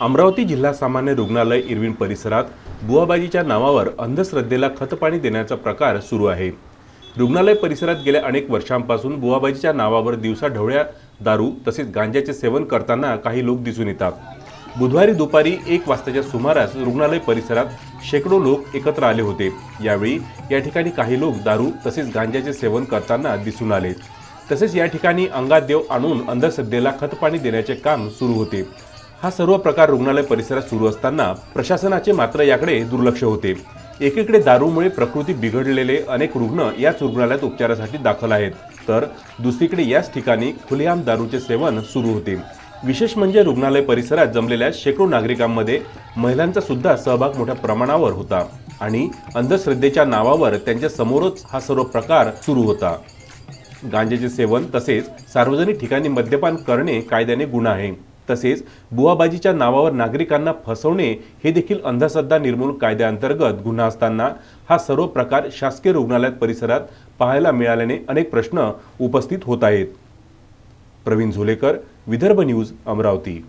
अमरावती जिल्हा सामान्य रुग्णालय इरविन परिसरात बुवाबाजीच्या नावावर अंधश्रद्धेला खतपाणी देण्याचा प्रकार सुरू आहे. रुग्णालय परिसरात गेल्या अनेक वर्षांपासून बुवाबाजीच्या नावावर दिवसा ढवळ्या दारू तसेच गांजाचे सेवन करताना काही लोक दिसून येतात. बुधवारी दुपारी एक वाजताच्या सुमारास रुग्णालय परिसरात शेकडो लोक एकत्र आले होते. यावेळी या ठिकाणी काही लोक दारू तसेच गांजाचे सेवन करताना दिसून आले. तसेच या ठिकाणी अंगात देव आणून अंधश्रद्धेला खतपाणी देण्याचे काम सुरू होते. हा सर्व प्रकार रुग्णालय परिसरात सुरू असताना प्रशासनाचे मात्र याकडे दुर्लक्ष होते. एकीकडे दारूमुळे प्रकृती बिघडलेले अनेक रुग्ण याच रुग्णालयात उपचारासाठी दाखल आहेत. तर दुसरीकडे याच ठिकाणी खुलेआम दारूचे सेवन सुरू होते. विशेष म्हणजे रुग्णालय परिसरात जमलेल्या शेकडो नागरिकांमध्ये महिलांचा सुद्धा सहभाग मोठ्या प्रमाणावर होता आणि अंधश्रद्धेच्या नावावर त्यांच्या समोरच हा सर्व प्रकार सुरू होता. गांजेचे सेवन तसेच सार्वजनिक ठिकाणी मद्यपान करणे कायद्याने गुन्हा आहे. तसेच बुवाबाजीच्या नावावर नागरिकांना फसवणे हे देखील अंधश्रद्धा निर्मूलन कायद्याअंतर्गत गुन्हा असताना हा सर्व प्रकार शासकीय रुग्णालयात परिसरात पाहायला मिळाल्याने अनेक प्रश्न उपस्थित होत आहेत. प्रवीण झुलेकर विदर्भ न्यूज अमरावती.